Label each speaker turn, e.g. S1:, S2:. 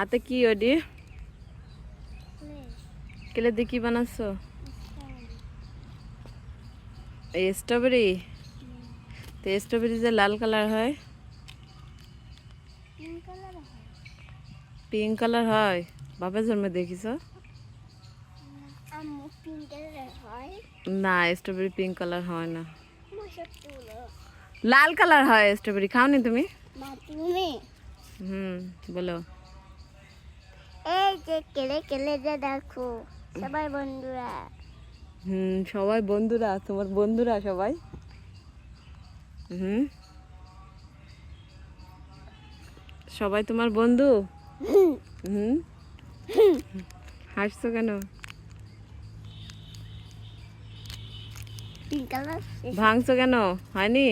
S1: হাতে কি ওডি কেলে দিয়ে কি বানাচ্ছ এই স্ট্রবেরি তো স্ট্রবেরি যে লাল কালার হয়? পিঙ্ক কালার হয়? বাপের জন্মে দেখিছ? না স্ট্রবেরি পিঙ্ক কালার হয় না। লাল কালার হয় স্ট্রবেরি খাওনি তুমি? হুম বলো।
S2: এই যে কেলে কেলে যে দেখো সবাই বন্ধুরা।
S1: হুম সবাই বন্ধুরা তোমার বন্ধুরা সবাই? হুম। সবাই তোমার বন্ধু? হুম। হাসছো কেন? ভাঙছো কেন? হয়নি?